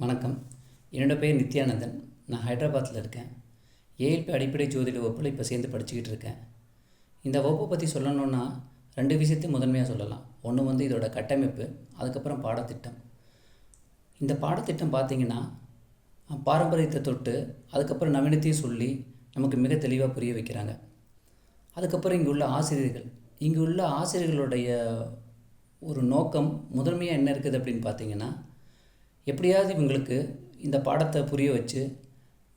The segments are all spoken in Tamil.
வணக்கம். என்னோடய பேர் நித்யானந்தன். நான் ஹைதராபாத்தில் இருக்கேன். ஏஎல்பி அடிப்படை ஜோதிட வகுப்பில் இப்போ சேர்ந்து படிச்சுக்கிட்டு இருக்கேன். இந்த வகுப்பை பற்றி சொல்லணுன்னா ரெண்டு விஷயத்தையும் முதன்மையாக சொல்லலாம். ஒன்று வந்து இதோட கட்டமைப்பு அதுக்கப்புறம் பாடத்திட்டம். இந்த பாடத்திட்டம் பார்த்திங்கன்னா பாரம்பரியத்தை தொட்டு அதுக்கப்புறம் நவீனத்தையும் சொல்லி நமக்கு மிக தெளிவாக புரிய வைக்கிறாங்க. அதுக்கப்புறம் இங்கே உள்ள ஆசிரியர்கள். இங்கே உள்ள ஆசிரியர்களுடைய ஒரு நோக்கம் முதன்மையாக என்ன இருக்குது அப்படின்னு பார்த்தீங்கன்னா எப்படியாவது இவங்களுக்கு இந்த பாடத்தை புரிய வச்சு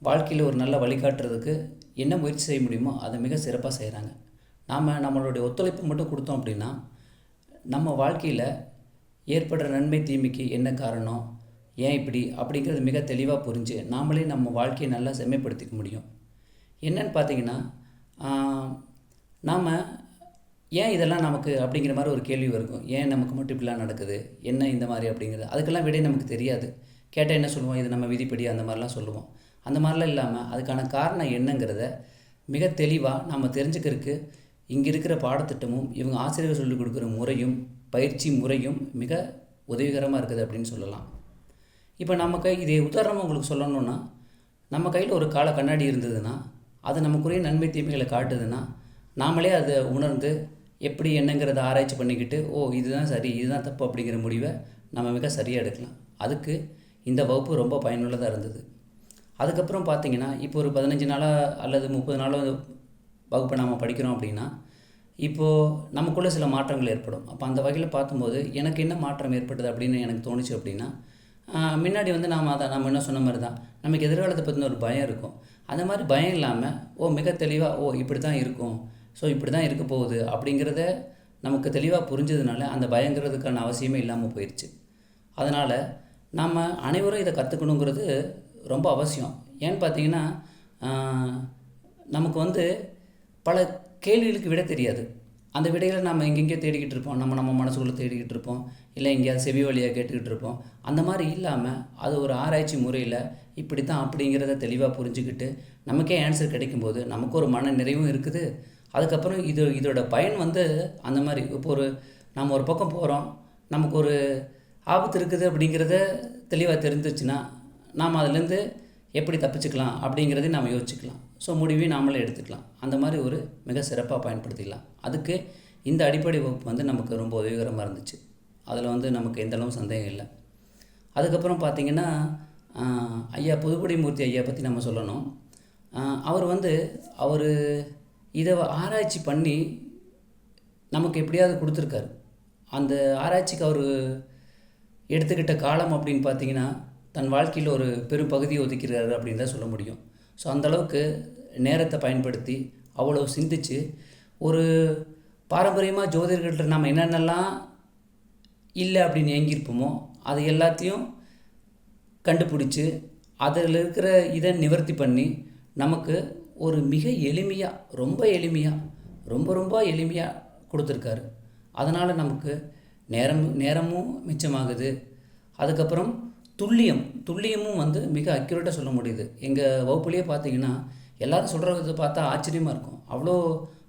வாழ்க்கையில் ஒரு நல்ல வழிகாட்டுறதுக்கு என்ன முயற்சி செய்ய முடியுமோ அதை மிக சிறப்பாக செய்கிறாங்க நாம் நம்மளுடைய ஒத்துழைப்பு மட்டும் கொடுத்தோம் அப்படின்னா நம்ம வாழ்க்கையில் ஏற்படுற நன்மை தீமைக்கு என்ன காரணம் ஏன் இப்படி அப்படிங்கிறது மிக தெளிவாக புரிஞ்சு நாமளே நம்ம வாழ்க்கையை நல்லா செம்மைப்படுத்திக்க முடியும். என்னன்னு பார்த்தீங்கன்னா நாம் ஏன் இதெல்லாம் நமக்கு அப்படிங்கிற மாதிரி ஒரு கேள்வி இருக்கும் ஏன் நமக்கு மட்டும் இப்படிலாம் நடக்குது? என்ன இந்த மாதிரி அப்படிங்கிறது? அதுக்கெல்லாம் விடை நமக்கு தெரியாது. கேட்டால் என்ன சொல்லுவோம்? இது நம்ம விதிப்படி அந்த மாதிரிலாம் சொல்லுவோம். அந்த மாதிரிலாம் இல்லாமல் அதுக்கான காரணம் என்னங்கிறத மிக தெளிவாக நம்ம தெரிஞ்சுக்கிறதுக்கு இங்கே இருக்கிற பாடத்திட்டமும் இவங்க ஆசிரியர்கள் சொல்லிக் கொடுக்குற முறையும் பயிற்சி முறையும் மிக உதவிகரமாக இருக்குது அப்படின்னு சொல்லலாம். இப்போ நம்ம கை இதே உதாரணமாக உங்களுக்கு சொல்லணுன்னா நம்ம கையில் ஒரு கால கண்ணாடி இருந்ததுன்னா அது நமக்குரிய நன்மை தீமைகளை காட்டுதுன்னா நாமளே அதை உணர்ந்து எப்படி என்னங்கிறத ஆராய்ச்சி பண்ணிக்கிட்டு ஓ இதுதான் சரி இதுதான் தப்பு அப்படிங்கிற முடிவை நம்ம மிக சரியாக எடுக்கலாம். அதுக்கு இந்த வகுப்பு ரொம்ப பயனுள்ளதாக இருந்தது. அதுக்கப்புறம் பார்த்தீங்கன்னா இப்போ ஒரு பதினஞ்சு நாளாக அல்லது முப்பது நாளாக வகுப்பை நாம் படிக்கிறோம் அப்படின்னா இப்போது நமக்குள்ளே சில மாற்றங்கள் ஏற்படும். அப்போ அந்த வகையில் பார்க்கும்போது எனக்கு என்ன மாற்றம் ஏற்பட்டது அப்படின்னு எனக்கு தோணுச்சு அப்படின்னா முன்னாடி வந்து நாம் அதை நம்ம என்ன சொன்ன மாதிரி தான் நமக்கு எதிர்காலத்தை பற்றின ஒரு பயம் இருக்கும். அந்த மாதிரி பயம் இல்லாமல் ஓ மிக தெளிவாக ஓ இப்படி தான் இருக்கும். ஸோ இப்படி தான் இருக்க போகுது அப்படிங்கிறத நமக்கு தெளிவாக புரிஞ்சதுனால அந்த பயங்கிறதுக்கான அவசியமே இல்லாமல் போயிடுச்சு அதனால் நாம் அனைவரும் இதை கற்றுக்கணுங்கிறது ரொம்ப அவசியம். ஏன்னு பார்த்தீங்கன்னா நமக்கு வந்து பல கேள்விகளுக்கு விட தெரியாது. அந்த விடைகளை நம்ம எங்கெங்கேயோ தேடிக்கிட்டு இருப்போம். நம்ம நம்ம மனசுக்குள்ளே தேடிக்கிட்டு இருப்போம். இல்லை எங்கேயாவது செவி வழியாக கேட்டுக்கிட்டு இருப்போம். அந்த மாதிரி இல்லாமல் அது ஒரு ஆராய்ச்சி முறையில் இப்படி தான் அப்படிங்கிறத தெளிவாக புரிஞ்சுக்கிட்டு நமக்கே ஆன்சர் கிடைக்கும்போது நமக்கு ஒரு மன நிறைவும் இருக்குது. அதுக்கப்புறம் இது இதோட பயன் வந்து அந்த மாதிரி. இப்போ ஒரு நம்ம ஒரு பக்கம் போகிறோம் நமக்கு ஒரு ஆபத்து இருக்குது அப்படிங்கிறத தெளிவாக தெரிஞ்சிச்சுன்னா நாம் அதுலேருந்து எப்படி தப்பிச்சுக்கலாம் அப்படிங்கிறதையும் நாம் யோசிச்சுக்கலாம். ஸோ முடிவையும் நாமளே எடுத்துக்கலாம். அந்த மாதிரி ஒரு மிக சிறப்பாக பயன்படுத்திக்கலாம் அதுக்கு இந்த அடிப்படை வகுப்பு வந்து நமக்கு ரொம்ப உதவிகரமாக இருந்துச்சு. அதில் வந்து நமக்கு எந்தளவும் சந்தேகம் இல்லை. அதுக்கப்புறம் பார்த்திங்கன்னா ஐயா புதுப்படி மூர்த்தி ஐயா பற்றி நம்ம சொல்லணும். அவர் வந்து அவர் இதை ஆராய்ச்சி பண்ணி நமக்கு எப்படியாவது கொடுத்துருக்காரு. அந்த ஆராய்ச்சிக்கு அவர் எடுத்துக்கிட்ட காலம் அப்படின்னு பார்த்தீங்கன்னா தன் வாழ்க்கையில் ஒரு பெரும் பகுதியை ஒதுக்கிறாரு அப்படின்னு தான் சொல்ல முடியும். ஸோ அந்தளவுக்கு நேரத்தை பயன்படுத்தி அவ்வளோ சிந்திச்சு ஒரு பாரம்பரியமாக ஜோதிடர்கள்ட்ட நம்ம என்னென்னலாம் இல்லை அப்படின்னு ஏங்கியிருப்போமோ அது எல்லாத்தையும் கண்டுபிடிச்சி அதில் இருக்கிற இதை நிவர்த்தி பண்ணி நமக்கு ஒரு மிக எளிமையாக ரொம்ப எளிமையாக ரொம்ப ரொம்ப எளிமையாக கொடுத்துருக்காரு. அதனால் நமக்கு நேரம் நேரமும் மிச்சமாகுது. அதுக்கப்புறம் துல்லியம் துல்லியமும் வந்து மிக அக்யூரேட்டாக சொல்ல முடியுது. எங்கள் வகுப்புலேயே பார்த்தீங்கன்னா எல்லோரும் சொல்கிறத பார்த்தா ஆச்சரியமாக இருக்கும். அவ்வளோ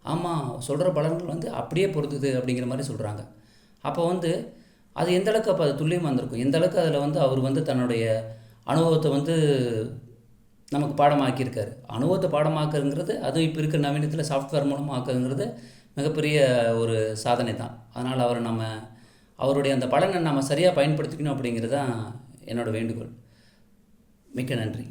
ஆமாம் சொல்கிற பலன்கள் வந்து அப்படியே பொறுத்துது அப்படிங்கிற மாதிரி சொல்கிறாங்க அப்போ வந்து அது எந்தளவுக்கு அப்போ அது துல்லியமாக இருந்திருக்கும் எந்தளவுக்கு அதில் வந்து அவர் வந்து தன்னுடைய அனுபவத்தை வந்து நமக்கு பாடமாக்கியிருக்காரு. அனுபவத்தை பாடமாக்குறதுங்கிறது அதுவும் இப்போ இருக்கிற நவீனத்தில் சாஃப்ட்வேர் மூலமாக ஆக்குங்கிறது மிகப்பெரிய ஒரு சாதனை தான் அதனால் அவரை நம்ம அவருடைய அந்த பலனை நம்ம சரியாக பயன்படுத்திக்கணும் அப்படிங்கிறது தான் என்னோடய வேண்டுகோள். மிக்க நன்றி.